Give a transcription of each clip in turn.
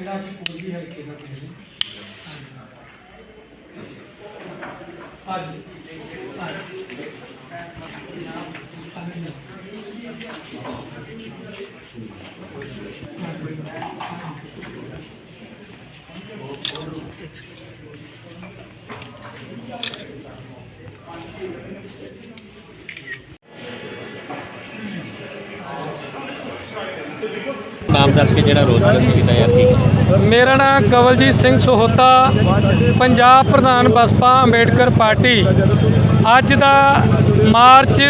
ਜਿਹੜਾ ਅੱਜ ਕੋਈ ਵੀ ਹਲਕੇ ਦਾ ਪਿੰਡ ਹੈ ਹਾਂਜੀ। ਨਾਮ ਦੱਸ ਕੇ ਜਿਹੜਾ ਰੋਜ਼ ਪ੍ਰਦਰਸ਼ਨ ਕੀਤਾ ਯਾਰ, ਕੀ ਮੇਰਾ ਨਾਮ ਕਵਲਜੀਤ ਸਿੰਘ ਸੋਹਤਾ, ਪੰਜਾਬ ਪ੍ਰਧਾਨ ਬਸਪਾ ਅੰਬੇਡਕਰ ਪਾਰਟੀ। ਅੱਜ ਦਾ ਮਾਰਚ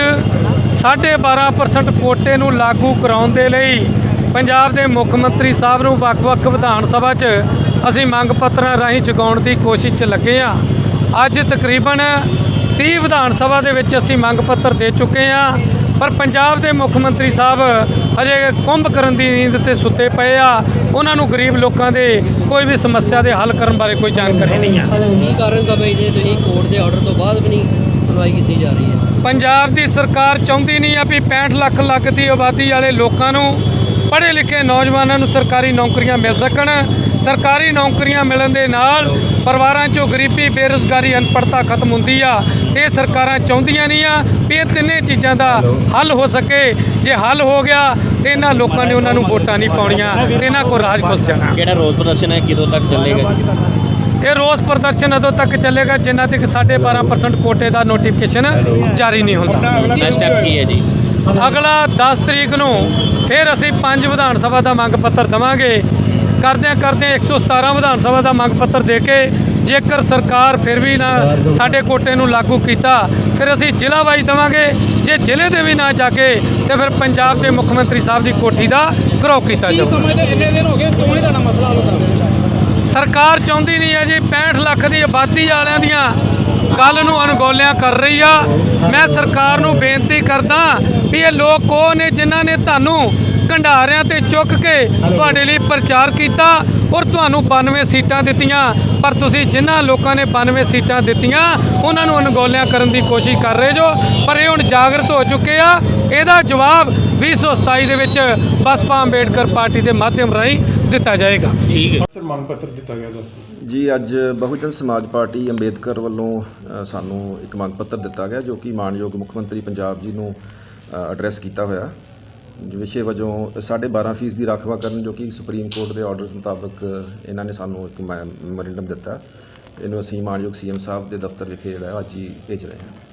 12.5% ਕੋਟੇ ਨੂੰ ਲਾਗੂ ਕਰਾਉਣ ਦੇ ਲਈ ਪੰਜਾਬ ਦੇ ਮੁੱਖ ਮੰਤਰੀ ਸਾਹਿਬ ਨੂੰ ਵੱਖ-ਵੱਖ ਵਿਧਾਨ ਸਭਾ 'ਚ ਅਸੀਂ ਮੰਗ ਪੱਤਰਾਂ ਰਾਹੀਂ ਜਗਾਉਣ ਦੀ ਕੋਸ਼ਿਸ਼ 'ਚ ਲੱਗੇ ਹਾਂ। ਅੱਜ ਤਕਰੀਬਨ 30 ਵਿਧਾਨ ਸਭਾ ਦੇ ਵਿੱਚ ਅਸੀਂ ਮੰਗ ਪੱਤਰ ਦੇ ਚੁੱਕੇ ਹਾਂ। ਪਰ ਪੰਜਾਬ ਦੇ ਮੁੱਖ ਮੰਤਰੀ ਸਾਹਿਬ ਅਜੇ ਕੁੰਭ ਕਰਨ ਦੀ ਨੀਂਦ ਤੇ ਸੁੱਤੇ ਪਏ ਆ। ਉਹਨਾਂ ਨੂੰ ਗਰੀਬ ਲੋਕਾਂ ਦੇ ਕੋਈ ਵੀ ਸਮੱਸਿਆ ਦੇ ਹੱਲ ਕਰਨ ਬਾਰੇ ਕੋਈ ਜਾਣਕਾਰੀ ਨਹੀਂ ਆ। ਕੀ ਕਾਰਨ ਸਮਝਦੇ ਤੁਸੀਂ ਕੋਰਟ ਦੇ ਆਰਡਰ ਤੋਂ ਬਾਅਦ ਵੀ ਨਹੀਂ ਸੁਣਵਾਈ ਕੀਤੀ ਜਾ ਰਹੀ ਹੈ। ਪੰਜਾਬ ਦੀ ਸਰਕਾਰ ਚਾਹੁੰਦੀ ਨਹੀਂ ਆ ਵੀ 65 ਲੱਖ ਲੱਖ ਦੀ ਆਬਾਦੀ ਵਾਲੇ ਲੋਕਾਂ ਨੂੰ ਪੜ੍ਹੇ ਲਿਖੇ ਨੌਜਵਾਨਾਂ ਨੂੰ ਸਰਕਾਰੀ ਨੌਕਰੀਆਂ ਮਿਲ ਸਕਣ। ਸਰਕਾਰੀ ਨੌਕਰੀਆਂ ਮਿਲਣ ਦੇ ਨਾਲ ਪਰਿਵਾਰਾਂ 'ਚੋਂ ਗਰੀਬੀ ਬੇਰੁਜ਼ਗਾਰੀ ਅਨਪੜ੍ਹਤਾ ਖਤਮ ਹੁੰਦੀ ਆ। ਤੇ ਇਹ ਸਰਕਾਰਾਂ ਚਾਹੁੰਦੀਆਂ ਨਹੀਂ ਆ ਵੀ ਇਹ ਤਿੰਨੇ ਚੀਜ਼ਾਂ ਦਾ ਹੱਲ। ਹੋ ਸਕੇ। ਜੇ ਹੱਲ ਹੋ ਗਿਆ ਤੇ ਇਹਨਾਂ ਲੋਕਾਂ ਨੇ ਉਹਨਾਂ ਨੂੰ ਵੋਟਾਂ ਨਹੀਂ ਪਾਉਣੀਆਂ ਤੇ ਇਹਨਾਂ ਕੋਲ ਰਾਜ ਖੁੱਸ ਜਾਣਾ। ਜਿਹੜਾ ਰੋਜ਼ ਪ੍ਰਦਰਸ਼ਨ ਹੈ? ਕਿਦੋਂ ਤੱਕ ਚੱਲੇਗਾ ਇਹ ਰੋਸ ਪ੍ਰਦਰਸ਼ਨ ਉਦੋਂ ਤੱਕ ਚੱਲੇਗਾ ਜਿੰਨਾ ਤੱਕ 12.5% ਕੋਟੇ ਦਾ ਨੋਟੀਫਿਕੇਸ਼ਨ ਜਾਰੀ ਨਹੀਂ ਹੁੰਦਾ। ਅਗਲਾ ਸਟੈਪ ਕੀ ਹੈ ਜੀ? ਅਗਲਾ 10 ਤਰੀਕ ਨੂੰ ਫਿਰ ਅਸੀਂ ਪੰਜ ਵਿਧਾਨ ਸਭਾ ਦਾ ਮੰਗ ਪੱਤਰ ਦਵਾਂਗੇ। ਕਰਦਿਆਂ ਕਰਦਿਆਂ 117 ਵਿਧਾਨ ਸਭਾ ਦਾ ਮੰਗ ਪੱਤਰ ਦੇ ਕੇ ਜੇਕਰ ਸਰਕਾਰ ਫਿਰ ਵੀ ਨਾ ਸਾਡੇ ਕੋਟੇ ਨੂੰ ਲਾਗੂ ਕੀਤਾ ਫਿਰ ਅਸੀਂ ਜ਼ਿਲ੍ਹਾ ਵਾਈਜ਼ ਦਵਾਂਗੇ। ਜੇ ਜ਼ਿਲ੍ਹੇ ਦੇ ਵੀ ਨਾ ਜਾਗੇ ਤੇ ਫਿਰ ਪੰਜਾਬ ਦੇ ਮੁੱਖ ਮੰਤਰੀ ਸਾਹਿਬ ਦੀ ਕੋਠੀ ਦਾ ਘਰੋ ਕੀਤਾ ਜਾਊਗਾ। ਸਮਝਦੇ ਇੰਨੇ ਦਿਨ ਹੋ ਗਏ ਕਿਉਂ ਨਹੀਂ ਤੁਹਾਡਾ ਮਸਲਾ ਹੱਲ ਕਰ ਰਹੇ ਸਰਕਾਰ ਚਾਹੁੰਦੀ ਨਹੀਂ ਹੈ ਜੀ 65 ਲੱਖ ਦੀ ਆਬਾਦੀ ਵਾਲਿਆਂ ਦੀਆਂ ਗੱਲ ਨੂੰ ਅਣਗੌਲਿਆਂ ਕਰ ਰਹੀ ਆ। ਮੈਂ ਸਰਕਾਰ ਨੂੰ ਬੇਨਤੀ ਕਰਦਾ ਵੀ ਇਹ ਲੋਕ ਕੋ ਨੇ ਜਿਨ੍ਹਾਂ ਨੇ ਤੁਹਾਨੂੰ ਕੰਢਾਰਿਆਂ ਤੇ ਚੁੱਕ ਕੇ ਤੁਹਾਡੇ ਲਈ ਪ੍ਰਚਾਰ ਕੀਤਾ ਔਰ ਤੁਹਾਨੂੰ 92 ਸੀਟਾਂ ਦਿੱਤੀਆਂ। ਪਰ ਤੁਸੀਂ ਜਿਨ੍ਹਾਂ ਲੋਕਾਂ ਨੇ 92 ਸੀਟਾਂ ਦਿੱਤੀਆਂ ਉਹਨਾਂ ਨੂੰ ਅਣਗੌਲਿਆਂ ਕਰਨ ਦੀ ਕੋਸ਼ਿਸ਼ ਕਰ ਰਹੇ ਜੋ। ਪਰ ਇਹ ਹੁਣ ਜਾਗਰਤ ਹੋ ਚੁੱਕੇ ਆ। ਇਹਦਾ ਜਵਾਬ 2027 ਦੇ ਵਿੱਚ ਬਸਪਾ ਅੰਬੇਡਕਰ ਪਾਰਟੀ ਦੇ ਮਾਧਿਅਮ ਰਾਹੀਂ ਦਿੱਤਾ ਜਾਏਗਾ। ਠੀਕ ਹੈ। ਸਰ ਮੰਗ ਪੱਤਰ ਦਿੱਤਾ ਗਿਆ ਜੀ ਅੱਜ ਬਹੁਜਨ ਸਮਾਜ ਪਾਰਟੀ ਅੰਬੇਦਕਰ ਵੱਲੋਂ ਸਾਨੂੰ ਇੱਕ ਮੰਗ ਪੱਤਰ ਦਿੱਤਾ ਗਿਆ ਜੋ ਕਿ ਮਾਨਯੋਗ ਮੁੱਖ ਮੰਤਰੀ ਪੰਜਾਬ ਜੀ ਨੂੰ ਐਡਰੈਸ ਕੀਤਾ ਹੋਇਆ। ਵਿਸ਼ੇ ਵਜੋਂ 12.5 ਫੀਸ ਦੀ ਰਾਖਵਾ ਕਰਨ ਜੋ ਕਿ ਸੁਪਰੀਮ ਕੋਰਟ ਦੇ ਆਰਡਰਸ ਮੁਤਾਬਕ ਇਹਨਾਂ ਨੇ ਸਾਨੂੰ ਇੱਕ ਮੈਮੋਰੈਂਡਮ ਦਿੱਤਾ। ਇਹਨੂੰ ਅਸੀਂ ਮਾਨਯੋਗ ਸੀਐਮ ਸਾਹਿਬ ਦੇ ਦਫ਼ਤਰ ਵਿਖੇ ਜਿਹੜਾ ਅੱਜ ਹੀ ਭੇਜ ਰਹੇ ਹਾਂ।